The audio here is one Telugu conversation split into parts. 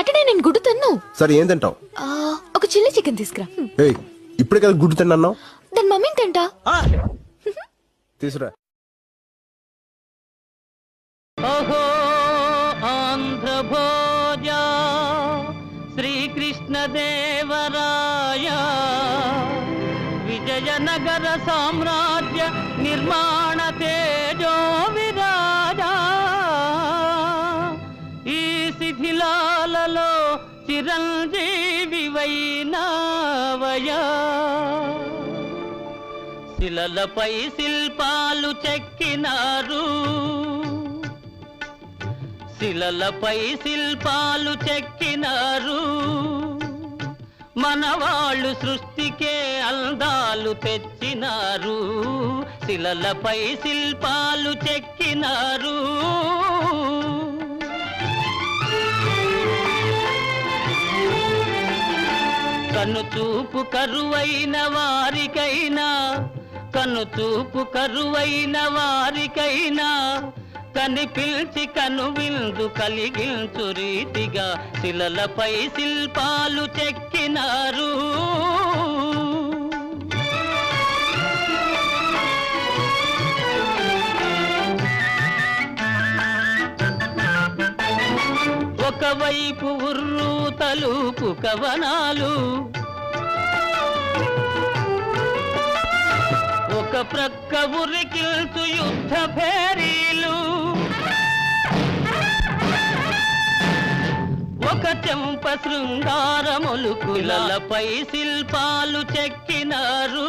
సాటర్డే నేను గుడ్డు తిన్ను. సరే ఏం తింటావు? ఆ, ఒక చిల్లీ చికెన్ తీసుకురా. ఏయ్ ఇప్పుడే కదా గుడ్డు తిన్నావు దాని మమ్మీని తింటా? తీసురా. అహో ఆంధ్రభోజ శ్రీకృష్ణదేవరాయ విజయనగర సామ్రాజ్య నిర్మాణ చిరంజీవి వైనావయా శిలలపై శిల్పాలు చెక్కినారు. శిలలపై శిల్పాలు చెక్కినారు. మనవాళ్ళు సృష్టికే అందాలు తెచ్చినారు. శిలలపై శిల్పాలు చెక్కినారు. కన్ను చూపు కరువైన వారికైనా కన్ను చూపు కరువైన వారికైనా కనిపిల్చి కను విందు కలిగించు రీతిగా శిలలపై శిల్పాలు చెక్కినారు. ఒకవైపు ఉర్రు తలుపు కవనాలు. ఒక ప్రక్క ఉరికిల్చు యుద్ధ భేరీలు. ఒక చెంప శృంగారములు కులలపై శిల్పాలు చెక్కినారు.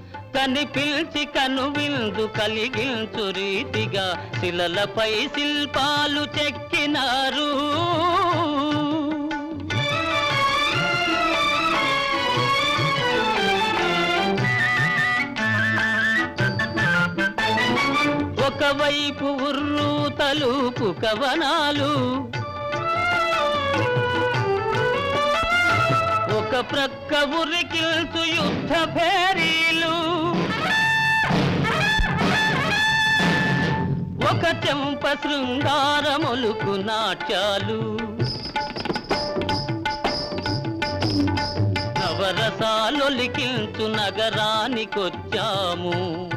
కనిపిల్చి కను విందు కలిగించు రీతిగా శిలలపై శిల్పాలు చెక్కినారు. ఒకవైపు ఉర్రు తలుపు కవనాలు ఒక ప్రక్క ఉరికిల్చు యుద్ధ భేరీ చెంప శృంగారములుకు నాట్యాలు. నవరసాలొలికించు నగరానికొచ్చాము.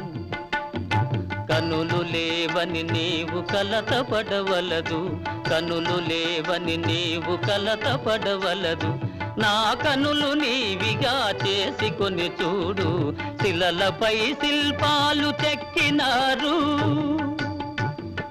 కనులు లేవని నీవు కలత పడవలదు కనులు లేవని నీవు కలత పడవలదు నా కనులు నీవిగా చేసుకొని చూడు. శిలలపై శిల్పాలు చెక్కినారు.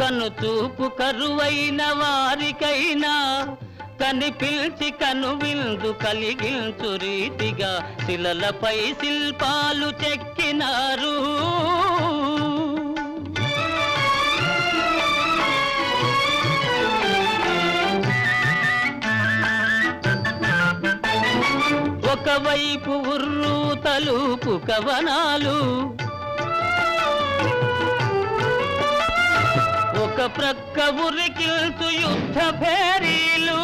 కను చూపు కరువైన వారికైనా కనిపిల్చి కను విందు కలిగించు రీతిగా శిలలపై శిల్పాలు చెక్కినారు. ఒకవైపు ఉర్రు తలుపు కవనాలు ఒక ప్రక్క ఉరికిల్చు యుద్ధ భేరీలు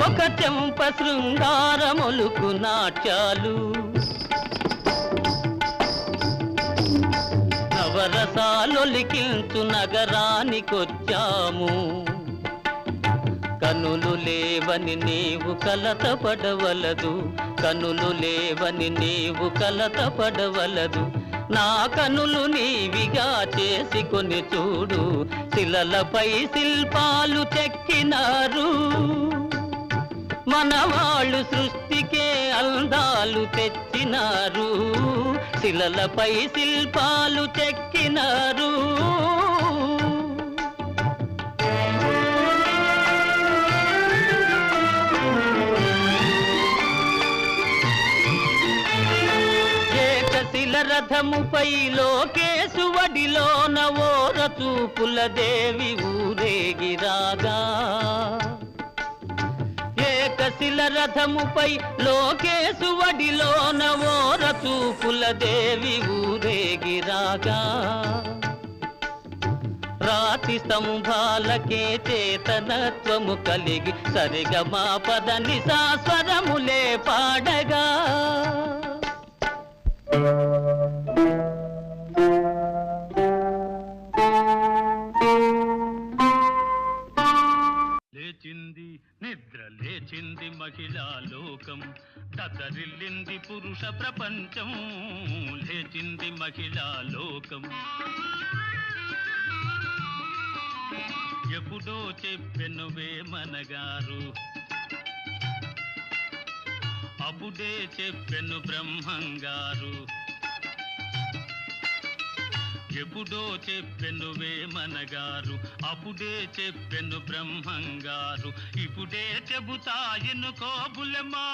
ఒక చెంప శృంగారములుకు నాట్యాలు. నవరసాలొలికించు నగరానికొచ్చాము. కనులు లేవని నీవు కలత పడవలదు కనులు లేవని నీవు కలత పడవలదు నా కనులు నీవిగా చేసుకొని చూడు శిలలపై శిల్పాలు చెక్కినారు. మనవాళ్ళు సృష్టికే అందాలు తెచ్చినారు శిలలపై శిల్పాలు చెక్కినారు. ఏకశిల రథముపై లోకేశువడిలో నవోర చూపుల దేవి ఊరేగిరాగా ఏకశిల రథముపై లోకేశువడిలో నవోర చూపుల దేవి ఊరేగిరాగా రాతి స్తంభాలకే చేతనత్వము కలిగి సరిగమా పదని సాస్వరములే పాడగా. లేచింది నిద్ర లేచింది మహిళా లోకం. తతరిల్లింది పురుష ప్రపంచం. లేచింది మహిళా లోకం. ఎప్పుడో చెప్పెనువే మనగారు అప్పుడే చెప్పెను బ్రహ్మంగారు. ఎప్పుడో చెప్పెను వేమనగారు. అప్పుడే చెప్పెను బ్రహ్మంగారు. ఇప్పుడే చెబుతాయను కోబులమా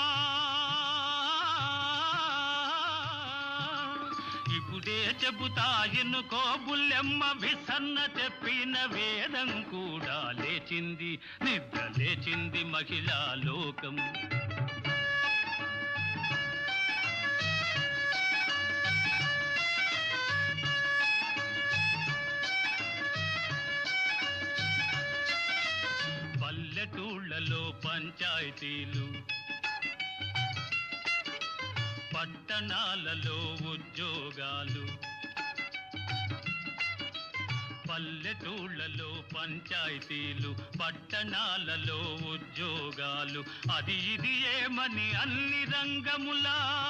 ఇప్పుడే చెబుతాయను కోబుల్లెమ్మ విసన్న చెప్పిన వేదం కూడా లేచింది. నిద్ర లేచింది మహిళా లోకం. సొసైటీలు పట్టణాలలో ఉద్యోగాలు. పల్లెటూళ్ళలో పంచాయతీలు. పట్టణాలలో ఉద్యోగాలు. అది ఇది ఏమని అన్ని రంగములా?